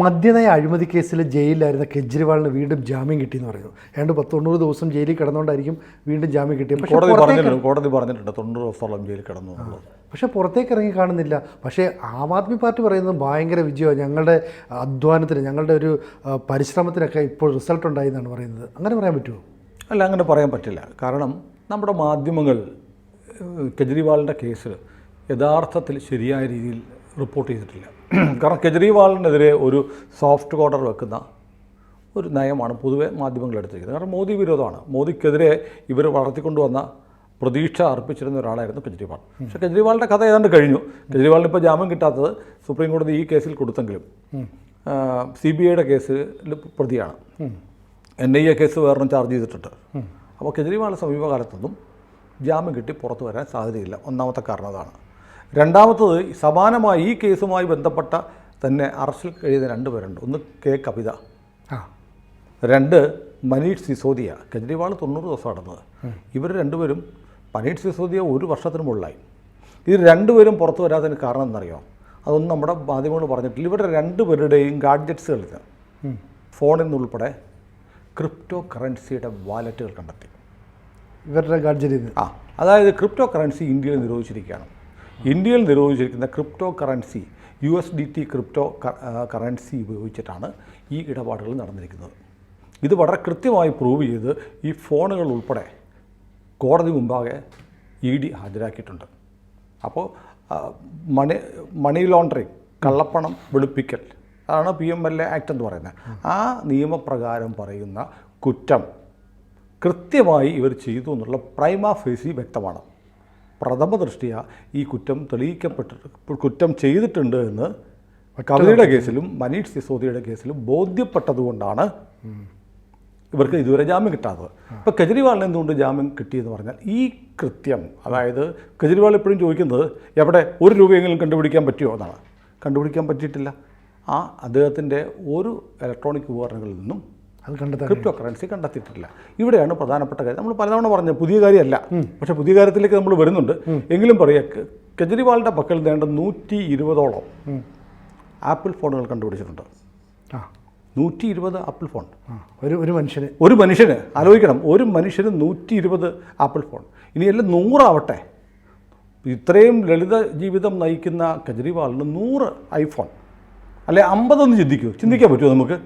മദ്യനയ അഴിമതി കേസിൽ ജയിലിലായിരുന്ന കെജ്രിവാളിന് വീണ്ടും ജാമ്യം കിട്ടിയെന്ന് പറയുന്നു. ഏതാണ്ട് പത്തൊണ്ണൂറ് ദിവസം ജയിലിൽ കിടന്നുകൊണ്ടായിരിക്കും വീണ്ടും ജാമ്യം കിട്ടിയത്. കോടതി പറഞ്ഞിട്ടുണ്ട് കോടതി പറഞ്ഞിട്ടുണ്ട് തൊണ്ണൂറ് ദിവസത്തോളം ജയിലിൽ കിടന്നു പക്ഷേ പുറത്തേക്ക് ഇറങ്ങി കാണുന്നില്ല. പക്ഷേ ആം ആദ്മി പാർട്ടി പറയുന്നത് ഭയങ്കര വിജയമാണ്. ഞങ്ങളുടെ അധ്വാനത്തിന് ഞങ്ങളുടെ ഒരു പരിശ്രമത്തിനൊക്കെ ഇപ്പോൾ റിസൾട്ട് ഉണ്ടായി എന്നാണ് പറയുന്നത്. അങ്ങനെ പറയാൻ പറ്റുമോ? അല്ല അങ്ങനെ പറയാൻ പറ്റില്ല. കാരണം നമ്മുടെ മാധ്യമങ്ങൾ കെജ്രിവാളിന്റെ കേസ് യഥാർത്ഥത്തിൽ ശരിയായ രീതിയിൽ റിപ്പോർട്ട് ചെയ്തിട്ടില്ല. കാരണം കെജ്രിവാളിനെതിരെ ഒരു സോഫ്റ്റ് കോർഡർ വെക്കുന്ന ഒരു നയമാണ് പൊതുവെ മാധ്യമങ്ങൾ എടുത്തിരിക്കുന്നത്. കാരണം മോദി വിരോധമാണ്. മോദിക്കെതിരെ ഇവർ വളർത്തിക്കൊണ്ടുവന്ന പ്രതീക്ഷ അർപ്പിച്ചിരുന്ന ഒരാളായിരുന്നു കെജ്രിവാൾ. പക്ഷേ കെജ്രിവാളിന്റെ കഥ ഏതാണ്ട് കഴിഞ്ഞു. കെജ്രിവാളിന് ഇപ്പോൾ ജാമ്യം കിട്ടാത്തത് സുപ്രീം കോടതി ഈ കേസിൽ കൊടുത്തെങ്കിലും സി ബി ഐയുടെ കേസിൽ പ്രതിയാണ്. എൻ ഐ എ കേസ് വേറൊന്നും ചാർജ് ചെയ്തിട്ടുണ്ട്. അപ്പോൾ കെജ്രിവാൾ സമീപകാലത്തൊന്നും ജാമ്യം കിട്ടി പുറത്തു വരാൻ സാധ്യതയില്ല. ഒന്നാമത്തെ കാരണം അതാണ്. രണ്ടാമത്തത് സമാനമായി ഈ കേസുമായി ബന്ധപ്പെട്ട തന്നെ അറസ്റ്റിൽ കഴിയുന്ന രണ്ട് പേരുണ്ട്. ഒന്ന് കെ കവിത. ആ. രണ്ട് മനീഷ് സിസോദിയ. കെജ്രിവാൾ തൊണ്ണൂറ് ദിവസം നടന്നത് ഇവർ രണ്ടുപേരും മനീഷ് സിസോദിയ ഒരു വർഷത്തിന് മുകളിലായി. ഇത് രണ്ടുപേരും പുറത്തു വരാത്തതിന് കാരണം എന്നറിയോ അതൊന്നും നമ്മുടെ മാധ്യമങ്ങൾ പറഞ്ഞിട്ടില്ല. ഇവരുടെ രണ്ടുപേരുടെയും ഗാഡ്ജറ്റ്സുകളിൽ നിന്ന് ഫോണിൽ നിന്നുൾപ്പെടെ ക്രിപ്റ്റോ കറൻസിയുടെ വാലറ്റുകൾ കണ്ടെത്തി. ഇവരുടെ ഗാഡ്ജറ്റ് ആ. അതായത് ക്രിപ്റ്റോ കറൻസി ഇന്ത്യയിൽ നിരോധിച്ചിരിക്കുകയാണ്. ഇന്ത്യയിൽ നിരോധിച്ചിരിക്കുന്ന crypto currency U S D T crypto currency ഉപയോഗിച്ചിട്ടാണ് ഈ ഇടപാടുകൾ നടന്നിരിക്കുന്നത്. ഇത് വളരെ കൃത്യമായി പ്രൂവ് ചെയ്ത് ഈ ഫോണുകൾ ഉൾപ്പെടെ കോടതി മുമ്പാകെ ഇ ഡി ഹാജരാക്കിയിട്ടുണ്ട്. അപ്പോൾ മണി മണി ലോണ്ടറിങ് കള്ളപ്പണം വെളുപ്പിക്കൽ അതാണ് P M L A act എന്ന് പറയുന്നത്. ആ നിയമപ്രകാരം പറയുന്ന കുറ്റം കൃത്യമായി ഇവർ ചെയ്തു എന്നുള്ള പ്രൈമ ഫേസി വ്യക്തമാണ്. പ്രഥമ ദൃഷ്ടിയ ഈ കുറ്റം തെളിയിക്കപ്പെട്ടിട്ട് കുറ്റം ചെയ്തിട്ടുണ്ട് എന്ന് കവിതയുടെ കേസിലും മനീഷ് സിസോദിയുടെ കേസിലും ബോധ്യപ്പെട്ടതുകൊണ്ടാണ് ഇവർക്ക് ഇതുവരെ ജാമ്യം കിട്ടാത്തത്. ഇപ്പോൾ കെജ്രിവാളിന് എന്തുകൊണ്ട് ജാമ്യം കിട്ടിയെന്ന് പറഞ്ഞാൽ ഈ കൃത്യം അതായത് കെജ്രിവാൾ എപ്പോഴും ചോദിക്കുന്നത് എവിടെ ഒരു രൂപയെങ്കിലും കണ്ടുപിടിക്കാൻ പറ്റുമോ എന്നാണ്. കണ്ടുപിടിക്കാൻ പറ്റിയിട്ടില്ല. ആ അദ്ദേഹത്തിന്റെ ഒരു ഇലക്ട്രോണിക് ഉപകരണങ്ങളിൽ നിന്നും അത് കണ്ടെത്താൻ ക്രിപ്റ്റോ കറൻസി കണ്ടെത്തിയിട്ടില്ല. ഇവിടെയാണ് പ്രധാനപ്പെട്ട കാര്യം. നമ്മൾ പലതവണ പറഞ്ഞു പുതിയ കാര്യമല്ല. പക്ഷേ പുതിയ കാര്യത്തിലേക്ക് നമ്മൾ വരുന്നുണ്ട്. എങ്കിലും പറയാം കെ- കെജ്രിവാളിന്റെ പക്കൽ നേണ്ട നൂറ്റി ഇരുപതോളം ആപ്പിൾ ഫോണുകൾ കണ്ടുപിടിച്ചിട്ടുണ്ട്. ആ. നൂറ്റി ഇരുപത് ആപ്പിൾ ഫോൺ. ഒരു ഒരു മനുഷ്യന്. ഒരു മനുഷ്യന്. ആലോചിക്കണം. ഒരു മനുഷ്യന് നൂറ്റി ഇരുപത് ആപ്പിൾ ഫോൺ. ഇനിയെല്ലാം നൂറാവട്ടെ. ഇത്രയും ലളിത ജീവിതം നയിക്കുന്ന കെജ്രിവാളിന് നൂറ് ഐഫോൺ. അല്ലെ അമ്പതൊന്ന് ചിന്തിക്കൂ. ചിന്തിക്കാൻ പറ്റുമോ നമുക്ക്?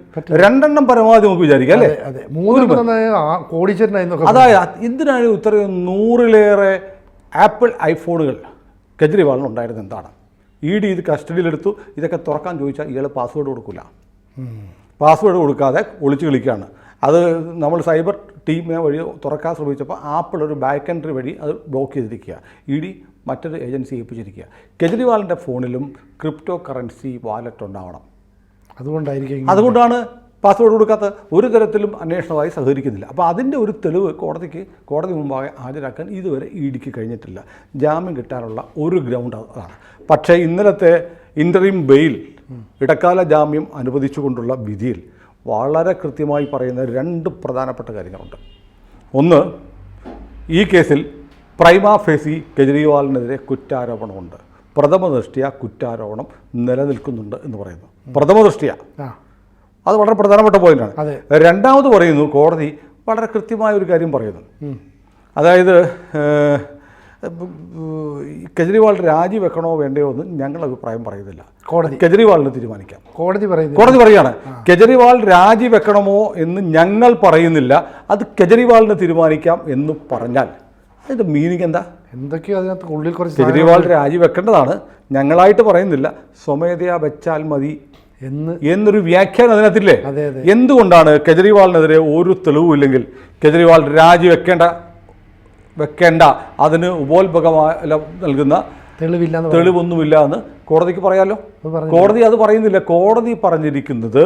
രണ്ടെണ്ണം പരമാവധി നമുക്ക് വിചാരിക്കാം അല്ലേ? അതെ കോടീശ്വരനായിരുന്നൊക്കെ അതായത് എന്തിനാണ് ഇത്രയും നൂറിലേറെ ആപ്പിൾ ഐഫോണുകൾ കെജ്രിവാളിന് ഉണ്ടായിരുന്നത് എന്താണ്? ഇ ഡി ഇത് കസ്റ്റഡിയിലെടുത്തു. ഇതൊക്കെ തുറക്കാൻ ചോദിച്ചാൽ ഇയാൾ പാസ്വേഡ് കൊടുക്കില്ല. പാസ്വേഡ് കൊടുക്കാതെ ഒളിച്ചു കളിക്കുകയാണ്. അത് നമ്മൾ സൈബർ ടീമിനെ വഴി തുറക്കാൻ ശ്രമിച്ചപ്പോൾ ആപ്പിൾ ഒരു ബാക്ക് എൻട്രി വഴി അത് ബ്ലോക്ക് ചെയ്തിരിക്കുക ഇ ഡി മറ്റൊരു ഏജൻസി ഏൽപ്പിച്ചിരിക്കുക. കെജ്രിവാളിന്റെ ഫോണിലും ക്രിപ്റ്റോ കറൻസി വാലറ്റ് ഉണ്ടാവണം. അതുകൊണ്ടായിരിക്കും. അതുകൊണ്ടാണ് പാസ്വേഡ് കൊടുക്കാത്ത ഒരു തരത്തിലും അന്വേഷണമായി സഹകരിക്കുന്നില്ല. അപ്പോൾ അതിന്റെ ഒരു തെളിവ് കോടതിക്ക് കോടതി മുമ്പാകെ ഹാജരാക്കാൻ ഇതുവരെ ഇ ഡിക്ക് കഴിഞ്ഞിട്ടില്ല. ജാമ്യം കിട്ടാനുള്ള ഒരു ഗ്രൗണ്ട് അതാണ്. പക്ഷേ ഇന്നലത്തെ ഇന്ററീം ബെയിൽ ഇടക്കാല ജാമ്യം അനുവദിച്ചുകൊണ്ടുള്ള വിധിയിൽ വളരെ കൃത്യമായി പറയുന്ന രണ്ട് പ്രധാനപ്പെട്ട കാര്യങ്ങളുണ്ട്. ഒന്ന് ഈ കേസിൽ പ്രൈമ ഫേസി കെജ്രിവാളിനെതിരെ കുറ്റാരോപണമുണ്ട്. പ്രഥമ ദൃഷ്ടിയ കുറ്റാരോപണം നിലനിൽക്കുന്നുണ്ട് എന്ന് പറയുന്നു. പ്രഥമ ദൃഷ്ടിയ. അത് വളരെ പ്രധാനപ്പെട്ട പോയിന്റാണ്. രണ്ടാമത് പറയുന്നു കോടതി വളരെ കൃത്യമായ ഒരു കാര്യം പറയുന്നു. അതായത് കെജ്രിവാൾ രാജിവെക്കണോ വേണ്ടയോ എന്ന് ഞങ്ങൾ അഭിപ്രായം പറയുന്നില്ല. കോടതി. കെജ്രിവാളിന് തീരുമാനിക്കാം. കോടതി പറയുന്നു കോടതി പറയാണ് കെജ്രിവാൾ രാജിവെക്കണമോ എന്ന് ഞങ്ങൾ പറയുന്നില്ല. അത് കെജ്രിവാളിന് തീരുമാനിക്കാം എന്ന് പറഞ്ഞാൽ അതിന്റെ മീനിങ് എന്താ? എന്തൊക്കെയോ അതിനകത്ത് ഉള്ളിൽ കുറച്ച് കെജ്രിവാൾ രാജിവെക്കേണ്ടതാണ്. ഞങ്ങളായിട്ട് പറയുന്നില്ല. സ്വമേധയാ വെച്ചാൽ മതി എന്ന് എന്നൊരു വ്യാഖ്യാനം അതിനകത്തില്ലേ? അതെ അതെ. എന്തുകൊണ്ടാണ് കെജ്രിവാളിനെതിരെ ഒരു തെളിവുമില്ലെങ്കിൽ കെജ്രിവാൾ രാജിവെക്കേണ്ട വെക്കേണ്ട അതിന് ഉപോത്ഭകമായ നൽകുന്ന തെളിവില്ല തെളിവൊന്നുമില്ല എന്ന് കോടതിക്ക് പറയാലോ? കോടതി അത് പറയുന്നില്ല. കോടതി പറഞ്ഞിരിക്കുന്നത്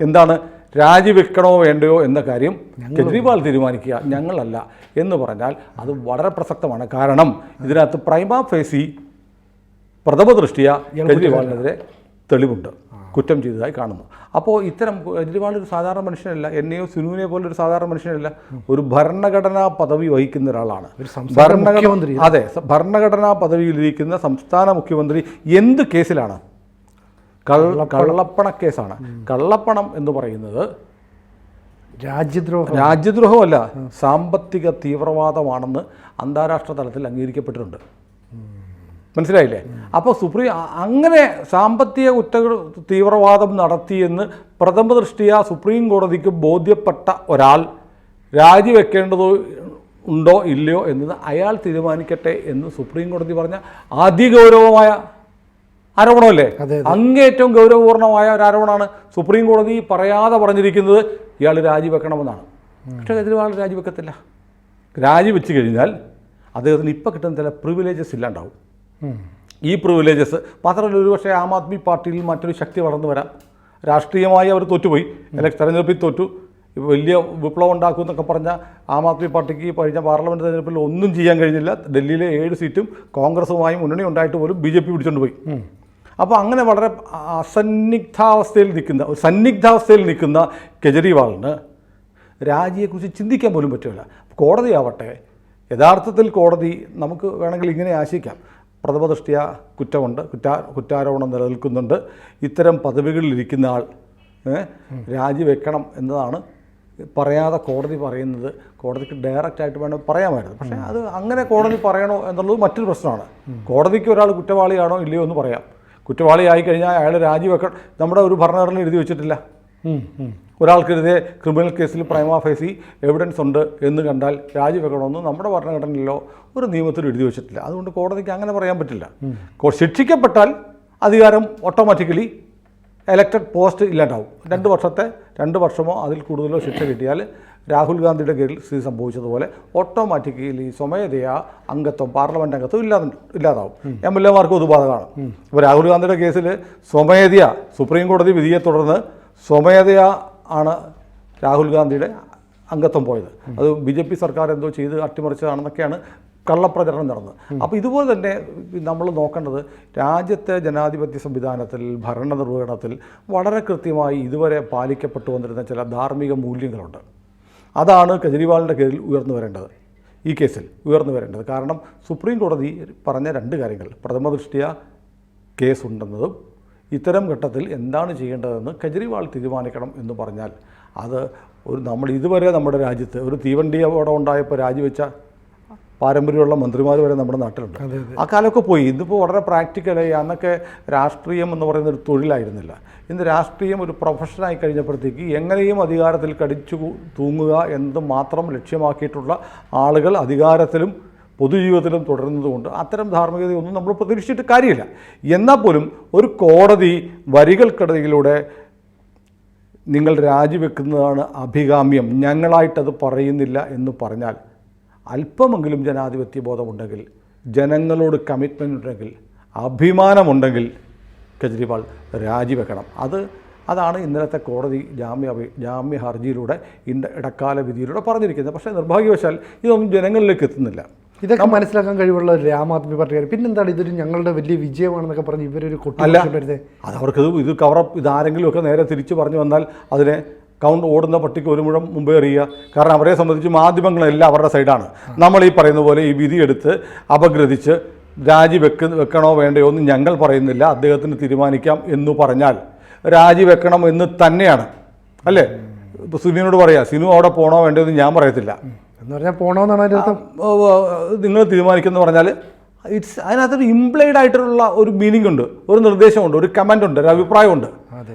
എന്താണ്? രാജിവെക്കണോ വേണ്ടയോ എന്ന കാര്യം കെജ്രിവാൾ തീരുമാനിക്കുക ഞങ്ങളല്ല എന്ന് പറഞ്ഞാൽ അത് വളരെ പ്രസക്തമാണ്. കാരണം ഇതിനകത്ത് പ്രൈമ ഫേസി പ്രഥമ ദൃഷ്ടിയ കെജ്രിവാളിനെതിരെ തെളിവുണ്ട്. കുറ്റം ചെയ്തതായി കാണുന്നു. അപ്പോൾ ഇത്തരം കെജ്രിവാൾ ഒരു സാധാരണ മനുഷ്യനല്ല എന്നെയോ സുനുവിനെ പോലെ ഒരു സാധാരണ മനുഷ്യനല്ല ഒരു ഭരണഘടനാ പദവി വഹിക്കുന്ന ഒരാളാണ്. മുഖ്യമന്ത്രി. അതെ ഭരണഘടനാ പദവിയിലിരിക്കുന്ന സംസ്ഥാന മുഖ്യമന്ത്രി എന്ത് കേസിലാണ്? കള്ളപ്പണ. കേസാണ് കള്ളപ്പണം എന്ന് പറയുന്നത് രാജ്യദ്രോഹം. രാജ്യദ്രോഹമല്ല സാമ്പത്തിക തീവ്രവാദമാണെന്ന് അന്താരാഷ്ട്ര തലത്തിൽ അംഗീകരിക്കപ്പെട്ടിട്ടുണ്ട്. മനസ്സിലായില്ലേ? അപ്പോൾ സുപ്രീം അങ്ങനെ സാമ്പത്തിക കുറ്റ തീവ്രവാദം നടത്തിയെന്ന് പ്രഥമ ദൃഷ്ടിയ സുപ്രീം കോടതിക്ക് ബോധ്യപ്പെട്ട ഒരാൾ രാജിവെക്കേണ്ടതോ ഉണ്ടോ ഇല്ലയോ എന്നത് അയാൾ തീരുമാനിക്കട്ടെ എന്ന് സുപ്രീം കോടതി പറഞ്ഞ അതിഗൗരവമായ ആരോപണമല്ലേ? അങ്ങേറ്റവും ഗൗരവപൂർണമായ ഒരു ആരോപണമാണ് സുപ്രീം കോടതി പറയാതെ പറഞ്ഞിരിക്കുന്നത് ഇയാൾ രാജിവെക്കണമെന്നാണ്. പക്ഷേ കെജ്രിവാൾ രാജിവെക്കത്തില്ല. രാജിവെച്ച് കഴിഞ്ഞാൽ അദ്ദേഹത്തിന് ഇപ്പോൾ കിട്ടുന്ന ചില പ്രിവിലേജസ് ഇല്ലാണ്ടാവും. ഈ പ്രിവിലേജസ് മാത്രമല്ല ഒരുപക്ഷെ ആം ആദ്മി പാർട്ടിയിൽ മറ്റൊരു ശക്തി വളർന്നു വരാം. രാഷ്ട്രീയമായി അവർ തോറ്റുപോയി. അല്ലെങ്കിൽ തെരഞ്ഞെടുപ്പിൽ തോറ്റു. വലിയ വിപ്ലവം ഉണ്ടാക്കും എന്നൊക്കെ പറഞ്ഞ ആം ആദ്മി പാർട്ടിക്ക് കഴിഞ്ഞ പാർലമെന്റ് തെരഞ്ഞെടുപ്പിൽ ഒന്നും ചെയ്യാൻ കഴിഞ്ഞില്ല. ഡൽഹിയിലെ ഏഴ് സീറ്റും കോൺഗ്രസുമായി മുന്നണി ഉണ്ടായിട്ട് പോലും ബി ജെ പി പിടിച്ചുകൊണ്ട് പോയി. അപ്പോൾ അങ്ങനെ വളരെ അസന്നിഗ്ധാവസ്ഥയിൽ നിൽക്കുന്ന ഒരു സന്നിഗ്ധാവസ്ഥയിൽ നിൽക്കുന്ന കെജ്രിവാളിന് രാജിയെക്കുറിച്ച് ചിന്തിക്കാൻ പോലും പറ്റില്ല കോടതിയാവട്ടെ യഥാർത്ഥത്തിൽ കോടതി നമുക്ക് വേണമെങ്കിൽ ഇങ്ങനെ ആശിക്കാം. പ്രഥമദൃഷ്ടിയ കുറ്റമുണ്ട് കുറ്റാ കുറ്റാരോപണം നിലനിൽക്കുന്നുണ്ട്. ഇത്തരം പദവികളിലിരിക്കുന്ന ആൾ രാജിവെക്കണം എന്നതാണ് പറയാതെ കോടതി പറയുന്നത്. കോടതിക്ക് ഡയറക്റ്റ് ആയിട്ട് വേണം പറയാമായിരുന്നു. പക്ഷേ അത് അങ്ങനെ കോടതി പറയണോ എന്നുള്ളത് മറ്റൊരു പ്രശ്നമാണ്. കോടതിക്ക് ഒരാൾ കുറ്റവാളിയാണോ ഇല്ലയോ എന്ന് പറയാം. കുറ്റവാളിയായി കഴിഞ്ഞാൽ അയാൾ രാജിവെക്കണം നമ്മുടെ ഒരു ഭരണഘടന എഴുതി വെച്ചിട്ടില്ല. ഒരാൾക്കെതിരെ ക്രിമിനൽ കേസിൽ പ്രൈമാഫേസി എവിഡൻസ് ഉണ്ട് എന്ന് കണ്ടാൽ രാജിവെക്കണമെന്ന് നമ്മുടെ ഭരണഘടനയിലോ ഒരു നിയമത്തിലും എഴുതി വെച്ചിട്ടില്ല. അതുകൊണ്ട് കോടതിക്ക് അങ്ങനെ പറയാൻ പറ്റില്ല. ശിക്ഷിക്കപ്പെട്ടാൽ അധികാരം ഓട്ടോമാറ്റിക്കലി എലക്റ്റഡ് പോസ്റ്റ് ഇല്ലാണ്ടാവും. രണ്ട് വർഷത്തെ രണ്ട് വർഷമോ അതിൽ കൂടുതലോ ശിക്ഷ കിട്ടിയാൽ രാഹുൽ ഗാന്ധിയുടെ കീഴിൽ സ്ഥിതി സംഭവിച്ചതുപോലെ ഓട്ടോമാറ്റിക്കലി സ്വമേധയാ അംഗത്വം പാർലമെന്റ് അംഗത്വം ഇല്ലാതെ ഇല്ലാതാവും. എം എൽ എമാർക്കും അത് ബാധകമാണ്. ഇപ്പോൾ രാഹുൽ ഗാന്ധിയുടെ കേസിൽ സ്വമേധയാ സുപ്രീം കോടതി വിധിയെ തുടർന്ന് സ്വമേധയാ ആണ് രാഹുൽ ഗാന്ധിയുടെ അംഗത്വം പോയത്. അത് ബി ജെ പി സർക്കാർ എന്തോ ചെയ്ത് അട്ടിമറിച്ചതാണെന്നൊക്കെയാണ് കള്ളപ്രചരണം നടന്നത്. അപ്പോൾ ഇതുപോലെ തന്നെ നമ്മൾ നോക്കേണ്ടത് രാജ്യത്തെ ജനാധിപത്യ സംവിധാനത്തിൽ ഭരണനിർവഹണത്തിൽ വളരെ കൃത്യമായി ഇതുവരെ പാലിക്കപ്പെട്ടു വന്നിരുന്ന ചില ധാർമ്മിക മൂല്യങ്ങളുണ്ട്. അതാണ് കെജ്രിവാളിന്റെ കീഴിൽ ഉയർന്നു വരേണ്ടത്. ഈ കേസിൽ ഉയർന്നു വരേണ്ടത്. കാരണം സുപ്രീം കോടതി പറഞ്ഞ രണ്ട് കാര്യങ്ങൾ. പ്രഥമ ദൃഷ്ടിയ കേസുണ്ടെന്നതും ഇത്തരം ഘട്ടത്തിൽ എന്താണ് ചെയ്യേണ്ടതെന്ന് കെജ്രിവാൾ തീരുമാനിക്കണം എന്ന് പറഞ്ഞാൽ അത് ഒരു നമ്മൾ ഇതുവരെ നമ്മുടെ രാജ്യത്ത് ഒരു തീവണ്ടി അപകടം ഉണ്ടായപ്പോൾ രാജിവെച്ച പാരമ്പര്യമുള്ള മന്ത്രിമാർ വരെ നമ്മുടെ നാട്ടിലുണ്ട്. ആ കാലമൊക്കെ പോയി. ഇന്നിപ്പോൾ വളരെ പ്രാക്ടിക്കലായി അന്നൊക്കെ രാഷ്ട്രീയം എന്ന് പറയുന്ന ഒരു തൊഴിലായിരുന്നില്ല. ഇന്ന് രാഷ്ട്രീയം ഒരു പ്രൊഫഷനായി കഴിഞ്ഞപ്പോഴത്തേക്ക് എങ്ങനെയും അധികാരത്തിൽ കടിച്ചു തൂങ്ങുക എന്ന് മാത്രം ലക്ഷ്യമാക്കിയിട്ടുള്ള ആളുകൾ അധികാരത്തിലും പൊതുജീവിതത്തിലും തുടരുന്നതുകൊണ്ട് അത്തരം ധാർമ്മികതയൊന്നും നമ്മൾ പ്രതീക്ഷിച്ചിട്ട് കാര്യമില്ല. എന്നാൽ പോലും ഒരു കോടതി വരികൾക്കിടയിലൂടെ നിങ്ങൾ രാജിവെക്കുന്നതാണ് അഭികാമ്യം. ഞങ്ങളായിട്ടത് പറയുന്നില്ല എന്ന് പറഞ്ഞാൽ അല്പമെങ്കിലും ജനാധിപത്യ ബോധമുണ്ടെങ്കിൽ ജനങ്ങളോട് കമ്മിറ്റ്മെന്റ് ഉണ്ടെങ്കിൽ അഭിമാനമുണ്ടെങ്കിൽ കെജ്രിവാൾ രാജിവെക്കണം. അത് അതാണ് ഇന്നലത്തെ കോടതി ജാമ്യ ജാമ്യ ഹർജിയിലൂടെ ഇന്ന ഇടക്കാല വിധിയിലൂടെ പറഞ്ഞിരിക്കുന്നത്. പക്ഷേ നിർഭാഗ്യവശാൽ ഇതൊന്നും ജനങ്ങളിലേക്ക് എത്തുന്നില്ല. ഇതൊക്കെ മനസ്സിലാക്കാൻ കഴിവുള്ള ഒരു ആം ആദ്മി പാർട്ടിക്കാർ പിന്നെന്താണ്? ഇതൊരു ഞങ്ങളുടെ വലിയ വിജയമാണെന്നൊക്കെ പറഞ്ഞ് ഇവരൊരു അല്ല കൊട്ടി വരുന്നത്. അത് അവർക്ക് ഇത് കവറപ്പ് ഇതാരെങ്കിലുമൊക്കെ നേരെ തിരിച്ചു പറഞ്ഞു വന്നാൽ അതിനെ കൗണ്ട് ഓടുന്ന പട്ടിക്ക് ഒരു മുഴം മുമ്പേ എറിയുക. കാരണം അവരെ സംബന്ധിച്ച് മാധ്യമങ്ങളെല്ലാം അവരുടെ സൈഡാണ്. നമ്മൾ ഈ പറയുന്ന പോലെ ഈ വിധി എടുത്ത് അപഗ്രഥിച്ച് രാജി വെക്ക വെക്കണോ വേണ്ടയോ എന്ന് ഞങ്ങൾ പറയുന്നില്ല. അദ്ദേഹത്തിന് തീരുമാനിക്കാം എന്ന് പറഞ്ഞാൽ രാജി വെക്കണം എന്ന് തന്നെയാണ്. അല്ലേ? ഇപ്പോൾ സിനുവിനോട് പറയാം സിനു അവിടെ പോകണോ വേണ്ടയോ എന്ന് ഞാൻ പറയത്തില്ല. എന്ന് പറഞ്ഞാൽ പോകണമെന്നാണ് അതിന്റെ അർത്ഥം. നിങ്ങൾ തീരുമാനിക്കുന്നു പറഞ്ഞാൽ ഇറ്റ്സ് അതിനകത്തൊരു ഇംപ്ലൈഡ് ആയിട്ടുള്ള ഒരു മീനിങ് ഉണ്ട് ഒരു നിർദ്ദേശമുണ്ട് ഒരു കമന്റ് ഉണ്ട് ഒരു അഭിപ്രായമുണ്ട്.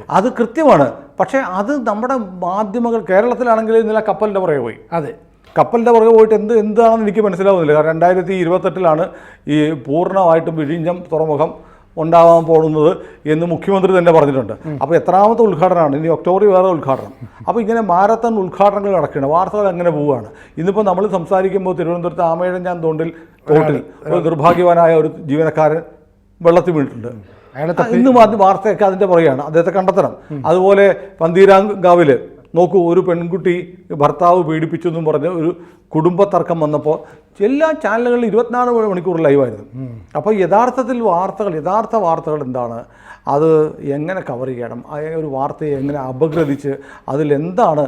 അതെ. കൃത്യമാണ്. പക്ഷേ അത് നമ്മുടെ മാധ്യമങ്ങൾ കേരളത്തിലാണെങ്കിൽ ഇന്നലെ കപ്പലിന്റെ പുറകെ പോയി. അതെ. കപ്പലിന്റെ പുറകെ പോയിട്ട് എന്ത് എന്താണെന്ന് എനിക്ക് മനസ്സിലാവുന്നില്ല. കാരണം രണ്ടായിരത്തി ഇരുപത്തെട്ടിലാണ് ഈ പൂർണമായിട്ടും വിഴിഞ്ഞം തുറമുഖം ഉണ്ടാവാൻ പോകുന്നത് എന്ന് മുഖ്യമന്ത്രി തന്നെ പറഞ്ഞിട്ടുണ്ട്. അപ്പോൾ എത്രാമത്തെ ഉദ്ഘാടനമാണ്. ഇനി ഒക്ടോബറിൽ വേറെ ഉദ്ഘാടനം. അപ്പോൾ ഇങ്ങനെ മാരത്തൺ ഉദ്ഘാടനങ്ങൾ നടക്കുകയാണ്. വാർത്തകൾ അങ്ങനെ പോവുകയാണ്. ഇന്നിപ്പോൾ നമ്മൾ സംസാരിക്കുമ്പോൾ തിരുവനന്തപുരത്ത് ആമേഴഞ്ഞാൻ തോണ്ടിൽ തോട്ടിൽ ഒരു ദുർഭാഗ്യവാനായ ഒരു ജീവനക്കാരൻ വെള്ളത്തിൽ വീണിട്ടുണ്ട്. ഇന്നും മാധ്യമ വാർത്തയൊക്കെ അതിന്റെ പുറകെയാണ്. അദ്ദേഹത്തെ കണ്ടെത്തണം. അതുപോലെ പന്തീരാങ്കാവിൽ നോക്കൂ ഒരു പെൺകുട്ടി ഭർത്താവ് പീഡിപ്പിച്ചു എന്നും പറഞ്ഞ് ഒരു കുടുംബ തർക്കം വന്നപ്പോൾ എല്ലാ ചാനലുകളിലും ഇരുപത്തിനാല് മണിക്കൂർ ലൈവായിരുന്നു അപ്പോൾ യഥാർത്ഥത്തിൽ വാർത്തകൾ യഥാർത്ഥ വാർത്തകൾ എന്താണ്? അത് എങ്ങനെ കവർ ചെയ്യണം? ആ ഒരു വാർത്തയെ എങ്ങനെ അപഗ്രഥിച്ച് അതിലെന്താണ്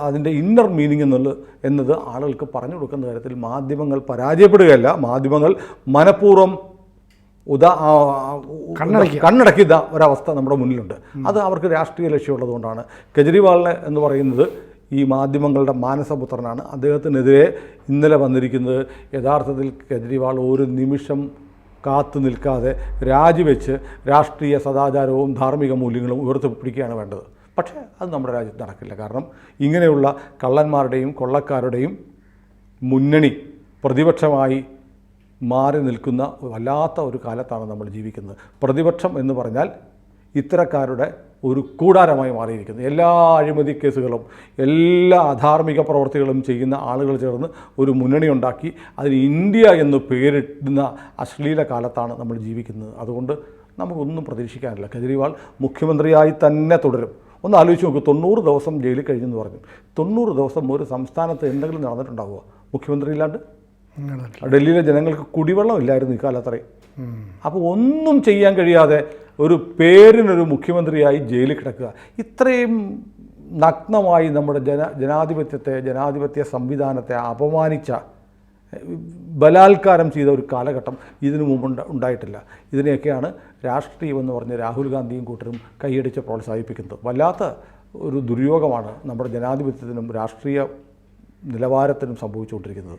അതിന്റെ ഇന്നർ മീനിങ് എന്നുള്ളത് എന്നത് ആളുകൾക്ക് പറഞ്ഞു കൊടുക്കുന്ന കാര്യത്തിൽ മാധ്യമങ്ങൾ പരാജയപ്പെടുകയല്ല. മാധ്യമങ്ങൾ മനഃപൂർവം ഉദാ. കണ്ണടക്കിയ ഒരവസ്ഥ നമ്മുടെ മുന്നിലുണ്ട്. അത് അവർക്ക് രാഷ്ട്രീയ ലക്ഷ്യമുള്ളതുകൊണ്ടാണ്. കെജ്രിവാളിനെ എന്ന് പറയുന്നത് ഈ മാധ്യമങ്ങളുടെ മാനസപുത്രനാണ്. അദ്ദേഹത്തിനെതിരെ ഇന്നലെ വന്നിരിക്കുന്നത് യഥാർത്ഥത്തിൽ കെജ്രിവാൾ ഒരു നിമിഷം കാത്തു നിൽക്കാതെ രാജിവെച്ച് രാഷ്ട്രീയ സദാചാരവും ധാർമ്മിക മൂല്യങ്ങളും ഉയർത്തിപ്പിടിക്കുകയാണ് വേണ്ടത്. പക്ഷേ അത് നമ്മുടെ രാജ്യത്ത് നടക്കില്ല. കാരണം ഇങ്ങനെയുള്ള കള്ളന്മാരുടെയും കൊള്ളക്കാരുടെയും മുന്നണി പ്രതിപക്ഷമായി മാറി നിൽക്കുന്ന വല്ലാത്ത ഒരു കാലത്താണ് നമ്മൾ ജീവിക്കുന്നത്. പ്രതിപക്ഷം എന്ന് പറഞ്ഞാൽ ഇത്തരക്കാരുടെ ഒരു കൂടാരമായി മാറിയിരിക്കുന്നു. എല്ലാ അഴിമതി കേസുകളും എല്ലാ അധാർമിക പ്രവർത്തികളും ചെയ്യുന്ന ആളുകൾ ചേർന്ന് ഒരു മുന്നണി ഉണ്ടാക്കി അതിന് ഇന്ത്യ എന്ന് പേരിടുന്ന അശ്ലീല കാലത്താണ് നമ്മൾ ജീവിക്കുന്നത്. അതുകൊണ്ട് നമുക്കൊന്നും പ്രതീക്ഷിക്കാനില്ല. കെജ്രിവാൾ മുഖ്യമന്ത്രിയായി തന്നെ തുടരും. ഒന്ന് ആലോചിച്ച് നോക്കൂ തൊണ്ണൂറ് ദിവസം ജയിലിൽ കഴിഞ്ഞെന്ന് പറഞ്ഞു. തൊണ്ണൂറ് ദിവസം ഒരു സംസ്ഥാനത്ത് എന്തെങ്കിലും നടന്നിട്ടുണ്ടാവുക മുഖ്യമന്ത്രി ഇല്ലാണ്ട് ഡൽഹിയിലെ ജനങ്ങൾക്ക് കുടിവെള്ളം ഇല്ലായിരുന്നു ഇക്കാലത്തറയും അപ്പോൾ ഒന്നും ചെയ്യാൻ കഴിയാതെ ഒരു പേരിനൊരു മുഖ്യമന്ത്രിയായി ജയിലിൽ കിടക്കുക. ഇത്രയും നഗ്നമായി നമ്മുടെ ജന ജനാധിപത്യത്തെ ജനാധിപത്യ സംവിധാനത്തെ അപമാനിച്ച ബലാത്കാരം ചെയ്ത ഒരു കാലഘട്ടം ഇതിനു മുമ്പ് ഉണ്ടായിട്ടില്ല. ഇതിനെയൊക്കെയാണ് രാഷ്ട്രീയം എന്ന് പറഞ്ഞ് രാഹുൽ ഗാന്ധിയും കൂട്ടരും കൈയടിച്ച് പ്രോത്സാഹിപ്പിക്കുന്നത്. വല്ലാത്ത ഒരു ദുര്യോഗമാണ് നമ്മുടെ ജനാധിപത്യത്തിനും രാഷ്ട്രീയ നിലവാരത്തിനും സംഭവിച്ചുകൊണ്ടിരിക്കുന്നത്.